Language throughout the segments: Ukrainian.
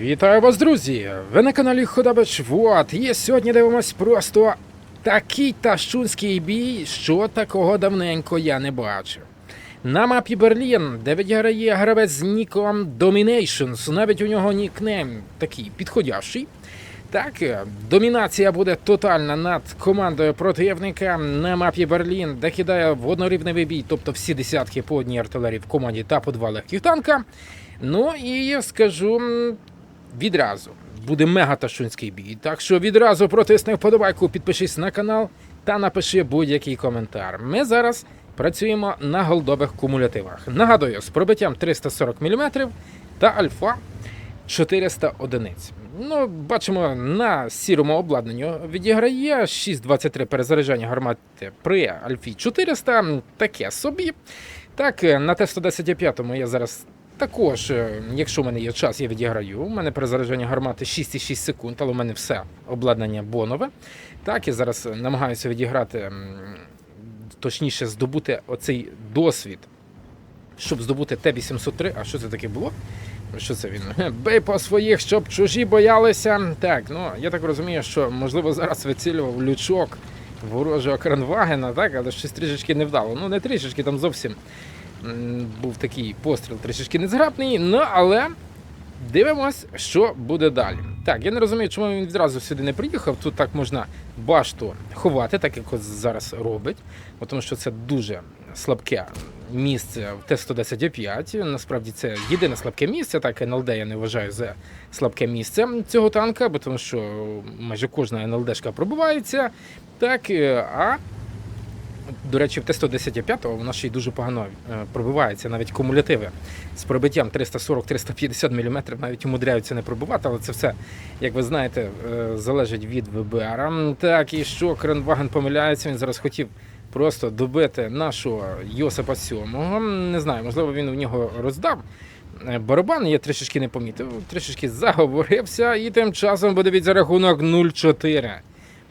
Вітаю вас, друзі! Ви на каналі Ходабич Вот. І сьогодні дивимось просто такий ташунський бій, що такого давненько я не бачив. На мапі Берлін, де відіграє гравець з ніком Dominations, навіть у нього нікнейм такий підходящий. Так, домінація буде тотальна над командою противника на мапі Берлін, де кидає в однорівневий бій, тобто всі десятки по одній артилерії в команді та по два легких танка. Ну і скажу відразу. Буде мега ташунський бій. Так що відразу протисни вподобайку, підпишись на канал та напиши будь-який коментар. Ми зараз працюємо на голдових кумулятивах. Нагадую, з пробиттям 340 мм та альфа 400 одиниць. Ну, бачимо, на сірому обладнанню відіграє 6,23 перезаряджання гармати при Альфі 400. Таке собі. Так, на Т-115 я зараз також, е, якщо в мене є час, я відіграю. У мене перезаряджання гармати 6,6 секунд, але у мене все обладнання бонове. Так, я зараз намагаюся відіграти, точніше, здобути оцей досвід, щоб здобути Т-803. А що це таке було? Що це він? Бей по своїх, щоб чужі боялися. Так, ну я так розумію, що можливо зараз вицілював лючок ворожого Кранвагена, так, але щось трішечки не вдало. Ну не трішечки, там зовсім був такий постріл трішечки незграбний. Ну але дивимось, що буде далі. Так, я не розумію, чому він відразу сюди не приїхав. Тут так можна башту ховати, так як ось зараз робить, тому що це дуже слабке місце в Т-115. Насправді це єдине слабке місце, так НЛД я не вважаю за слабке місце цього танка, бо тому що майже кожна НЛДшка пробивається. Так, е, а до речі, в Т-115 вона ще й дуже погано е, пробивається, навіть кумулятиви з пробиттям 340-350 мм навіть умудряються не пробивати, але це все, як ви знаєте, е, залежить від ВБР. Так, і що Кренваген помиляється, він зараз хотів просто добити нашого Йосипа Сьомого. Не знаю, можливо, він у нього роздав. е, Барабан я трішечки не помітив, трішечки заговорився, і тим часом подивіться рахунок 0-4.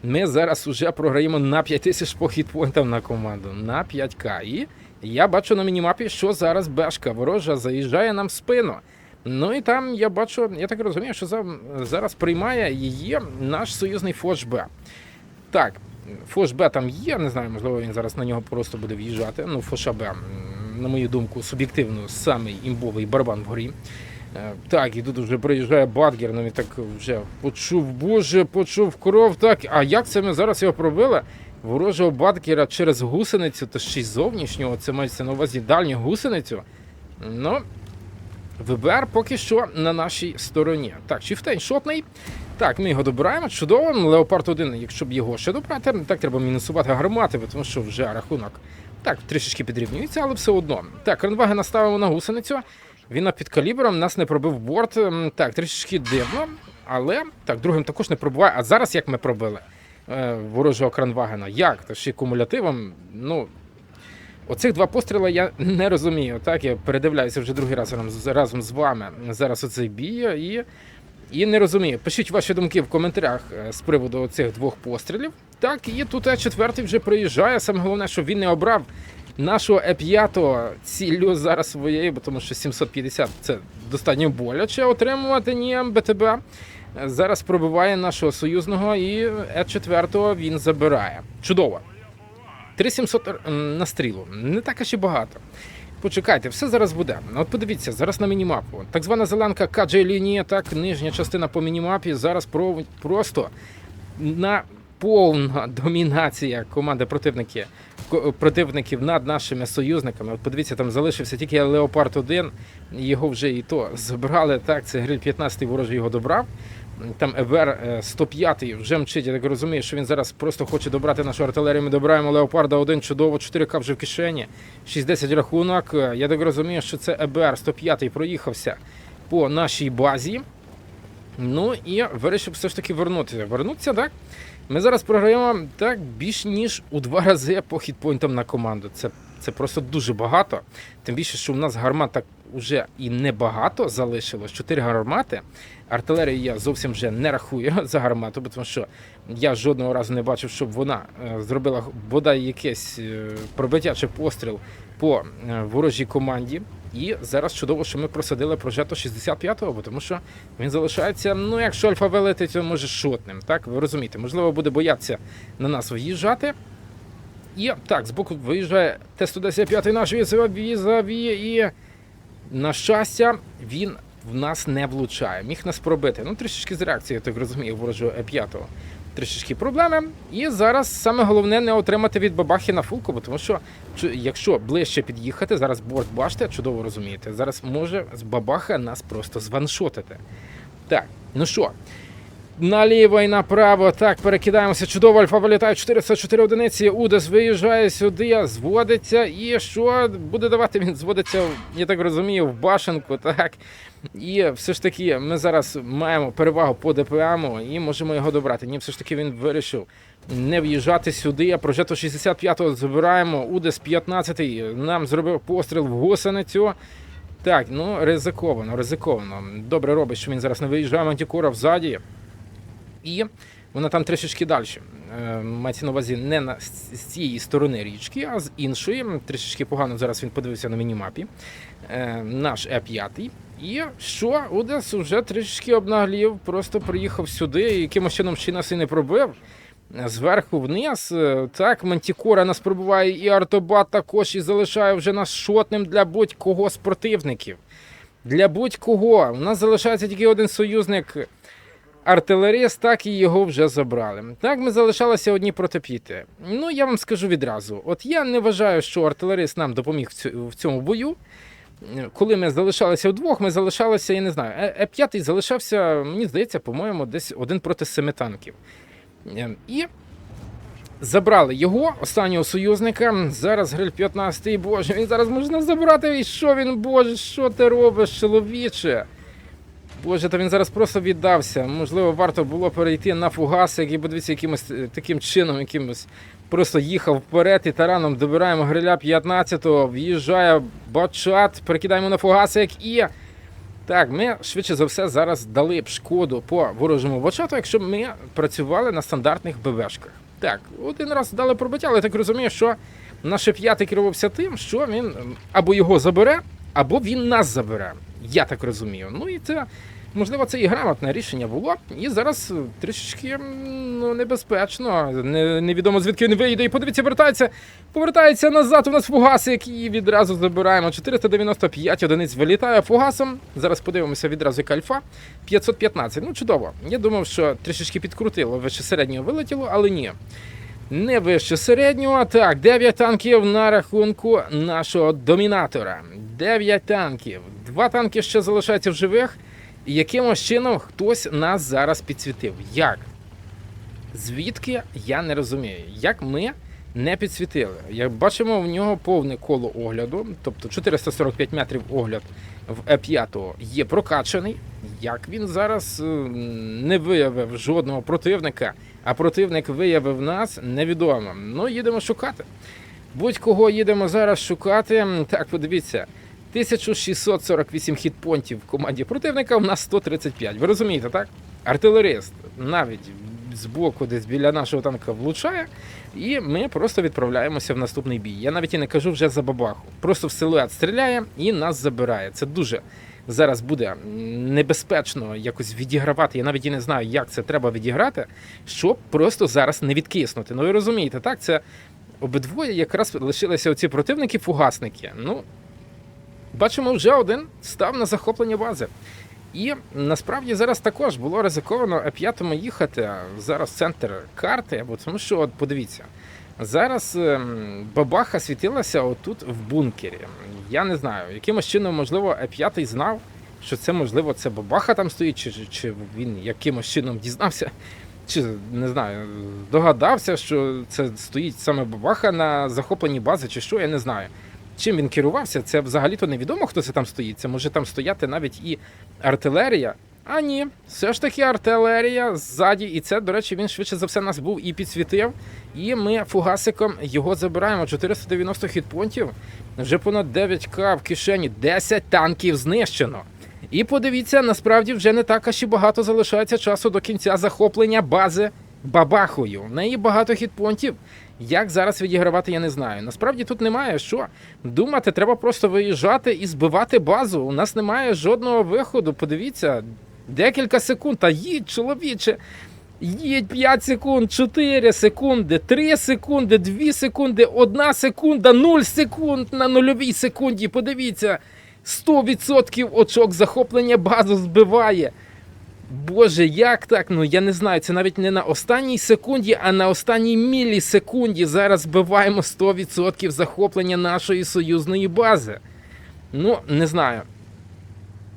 Ми зараз уже програємо на 5 тисяч по хітпойнтам на команду, на 5К. І я бачу на мінімапі, що зараз Бешка ворожа заїжджає нам в спину. Ну і там я бачу, я так розумію, що зараз приймає її наш союзний Фош-Б. Так, Фош-Б там є, не знаю, можливо, він зараз на нього просто буде в'їжджати. Ну, Фоша Б, на мою думку, суб'єктивно, самий імбовий барабан вгорі. Е, Так, і тут вже приїжджає Батгер, ну він так вже почув, боже, почув кров. Так, а як це ми зараз його пробили? Ворожого Батгера через гусеницю, то ще й зовнішнього, це мається на увазі дальню гусеницю. Ну, ВБР поки що на нашій стороні. Так, Чіфтейн шотний. Так, ми його добираємо. Чудово. Леопард 1, якщо б його ще добрати, так треба мінусувати гармати, тому що вже рахунок так трішечки підрівнюється, але все одно. Так, Ренваген ставимо на гусеницю. Він під калібром, нас не пробив борт. Так, трішечки дивно, але так, другим також не пробуває. А зараз як ми пробили е, ворожого кранвагена? Як? Та ще кумулятивом. Ну, Оцих два постріли я не розумію. Так, я передивляюся вже другий раз разом з- вами зараз оцей бій і, і не розумію. Пишіть ваші думки в коментарях е, з приводу цих двох пострілів. Так, і тут Е4 вже приїжджає. Саме головне, що він не обрав нашого Е5 ціллю зараз своєю, бо тому що 750 це достатньо боляче отримувати ні БТБ. Е, Зараз пробиває нашого союзного і Е4 він забирає. Чудово. 3700 м, на стрілу. Не так аж і багато. Почекайте, все зараз буде. От подивіться, зараз на мінімапу. Так звана зеленка кадж лінія, так, нижня частина по мінімапі. Зараз про, просто на повна домінація команди противники, ко- противників над нашими союзниками. От подивіться, там залишився тільки Леопард 1, його вже і то забрали. Так, це гриль 15 ворожий його добрав. Там ЕВР е, 105 вже мчить, я так розумію, що він зараз просто хоче добрати нашу артилерію. Ми добираємо Леопарда 1 чудово, 4К вже в кишені, 6-10 рахунок. Е, Я так розумію, що це ЕБР 105 проїхався по нашій базі. Ну і вирішив все ж таки вернутися. Вернутися, так? Ми зараз програємо так більш ніж у два рази по хітпойнтам на команду. Це, це просто дуже багато. Тим більше, що у нас гармат так вже і небагато залишилось. Чотири гармати. Артилерію я зовсім вже не рахую за гармату, бо тому що я жодного разу не бачив, щоб вона е, зробила бодай якесь е, пробиття чи постріл по е, ворожій команді. І зараз чудово, що ми просадили прожето 65-го, бо тому що він залишається, ну якщо альфа вилетить, то може шотним. Так, ви розумієте, можливо, буде боятися на нас виїжджати. І так, збоку виїжджає Т-115 наш візаві, і на щастя, він в нас не влучає. Міг нас пробити. Ну, трішечки з реакцією, я так розумію, ворожого Е5. Трішечки проблеми. І зараз саме головне не отримати від бабахи на фулку, тому що якщо ближче під'їхати, зараз борт бачите, чудово розумієте, зараз може з бабаха нас просто званшотити. Так, ну що, Наліво і направо. Так, перекидаємося. Чудово, альфа вилітає 404 одиниці. Удес виїжджає сюди, зводиться. І що буде давати? Він зводиться, я так розумію, в башенку. Так. І все ж таки ми зараз маємо перевагу по ДПМу і можемо його добрати. Ні, все ж таки він вирішив не в'їжджати сюди. Прожето 65-го забираємо. Удес 15-й нам зробив постріл в гусеницю. Так, ну ризиковано, ризиковано. Добре робить, що він зараз не виїжджає Мантікора взаді. І вона там трішечки далі. Е, Мається на увазі не на, з цієї сторони річки, а з іншої. Трішечки погано зараз він подивився на мінімапі. Е, Наш Е5. І що? Удес вже трішечки обнаглів, просто приїхав сюди, і якимось чином ще нас і не пробив. Зверху вниз. Е, Так, Мантікора нас пробуває, і Артобат також і залишає вже нас шотним для будь-кого з противників. Для будь-кого. У нас залишається тільки один союзник артилеріст, так і його вже забрали. Так, ми залишалися одні проти п'яти. Ну, я вам скажу відразу: от я не вважаю, що артилерист нам допоміг в цьому бою. Е, Коли ми залишалися вдвох, ми залишалися, я не знаю, Е- Е5 залишався, мені здається, по-моєму, десь один проти семи танків. Е, І забрали його, останнього союзника. Зараз гриль 15-й, боже, він зараз можна забрати. І що він, боже, що ти робиш, чоловіче? Боже, та він зараз просто віддався. Можливо, варто було перейти на фугасик і подивіться, якимось е, таким чином, якимось просто їхав вперед і тараном добираємо гриля 15-го, в'їжджає бачат, перекидаємо на фугасик і. Так, ми швидше за все зараз дали б шкоду по ворожому бачату, якщо б ми працювали на стандартних БВшках. Так, один раз дали пробиття, але так розумію, що наш п'ятий керувався тим, що він або його забере, або він нас забере. Я так розумію. Ну і це, можливо, це і грамотне рішення було. І зараз е, трішечки ну, небезпечно. Не, невідомо звідки він вийде. І подивіться, вертається, повертається назад. У нас фугасик і відразу забираємо. 495 одиниць вилітає фугасом. Зараз подивимося відразу як альфа. 515. Ну, чудово. Я думав, що трішечки підкрутило, вище середнього вилетіло, але ні. Не вище середнього. Так, 9 танків на рахунку нашого домінатора. 9 танків. Два танки ще залишаються в живих. І якимось чином хтось нас зараз підсвітив. Як? Звідки я не розумію. Як ми не підсвітили? Як бачимо, в нього повне коло огляду, тобто 445 метрів огляд в Е5 є прокачаний. Як він зараз е, не виявив жодного противника, а противник виявив нас, невідомо. Ну, їдемо шукати. Будь-кого їдемо зараз шукати. Так, подивіться. 1648 хітпонтів в команді противника, у нас 135. Ви розумієте, так? Артилерист навіть з боку десь біля нашого танка влучає, і ми просто відправляємося в наступний бій. Я навіть і не кажу вже за бабаху. Просто в силует стріляє і нас забирає. Це дуже зараз буде небезпечно якось відігравати. Я навіть і не знаю, як це треба відіграти, щоб просто зараз не відкиснути. Ну ви розумієте, так? Це обидвоє якраз лишилися оці противники-фугасники. Ну, бачимо, вже один став на захоплення бази. І насправді зараз також було ризиковано Е5 їхати зараз центр карти, бо тому що, от подивіться, зараз ем, бабаха світилася отут в бункері. Я не знаю, якимось чином, можливо, Е5 знав, що це можливо це бабаха там стоїть, чи, чи він якимось чином дізнався, чи не знаю, догадався, що це стоїть саме бабаха на захопленні бази, чи що, я не знаю. Чим він керувався, це взагалі-то невідомо, хто це там стоїть. Це може там стояти навіть і артилерія. А ні, все ж таки артилерія ззаді. І це, до речі, він швидше за все нас був і підсвітив. І ми фугасиком його забираємо. 490 хітпонтів. вже понад 9к в кишені, 10 танків знищено. І подивіться, насправді вже не так аж і багато залишається часу до кінця захоплення бази Бабахою. В неї багато хітпонтів. Як зараз відігравати, я не знаю. Насправді тут немає що. Думати, треба просто виїжджати і збивати базу. У нас немає жодного виходу. Подивіться, декілька секунд. Та їдь, чоловіче. Їдь 5 секунд, 4 секунди, 3 секунди, 2 секунди, 1 секунда, 0 секунд на нульовій секунді. Подивіться, 100% очок захоплення базу збиває. Боже, як так? Ну я не знаю. Це навіть не на останній секунді, а на останній мілісекунді зараз збиваємо 100% захоплення нашої союзної бази. Ну, не знаю.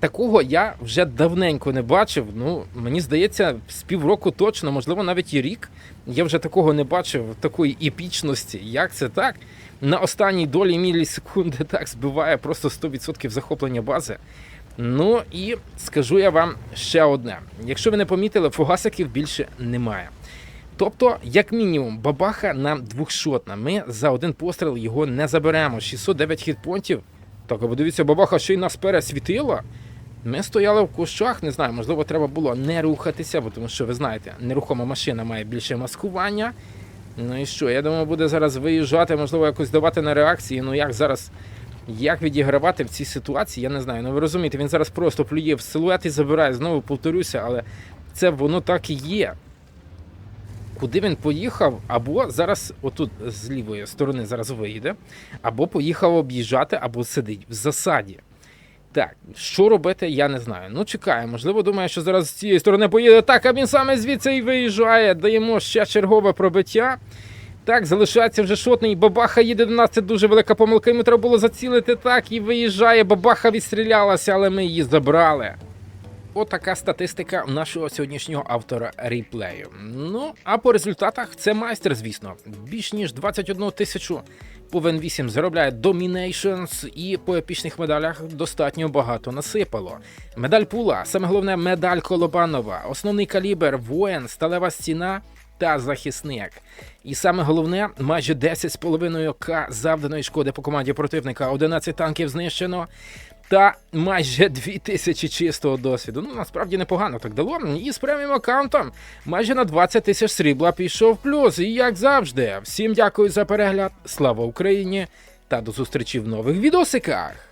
Такого я вже давненько не бачив. Ну, мені здається, з півроку точно, можливо, навіть і рік. Я вже такого не бачив, такої епічності. Як це так? На останній долі мілісекунди так збиває просто 100% захоплення бази. Ну і скажу я вам ще одне: якщо ви не помітили, фугасиків більше немає. Тобто, як мінімум, бабаха нам двохшотна. Ми за один постріл його не заберемо. 609 хітпонтів. Так, а подивіться, бабаха ще й нас пересвітила. Ми стояли в кущах, не знаю, можливо, треба було не рухатися, бо тому що ви знаєте, нерухома машина має більше маскування. Ну і що? Я думаю, буде зараз виїжджати, можливо, якось давати на реакції. Ну як зараз, як відігравати в цій ситуації, я не знаю. Ну ви розумієте, він зараз просто плює в силует і забирає. Знову повторюся, але це воно так і є. Куди він поїхав, або зараз, отут з лівої сторони, зараз вийде, або поїхав об'їжджати, або сидить в засаді. Так, що робити, я не знаю. Ну, чекає, можливо, думає, що зараз з цієї сторони поїде. Так, а він саме звідси і виїжджає. Даємо ще чергове пробиття. Так, залишається вже шотний. Бабаха їде до нас. Це дуже велика помилка. Йому треба було зацілити так і виїжджає. Бабаха відстрілялася, але ми її забрали. Отака статистика нашого сьогоднішнього автора реплею. Ну, а по результатах це майстер, звісно. Більш ніж 21 тисячу по Вен 8 заробляє Dominations і по епічних медалях достатньо багато насипало. Медаль пула, саме головне медаль Колобанова, основний калібр, воїн, сталева стіна та захисник. І саме головне, майже 10,5 к завданої шкоди по команді противника, 11 танків знищено. Та майже 2000 чистого досвіду. Ну насправді непогано так дало. І з преміум аккаунтом майже на 20 тисяч срібла пішов плюс. І як завжди, всім дякую за перегляд. Слава Україні! Та до зустрічі в нових відосиках!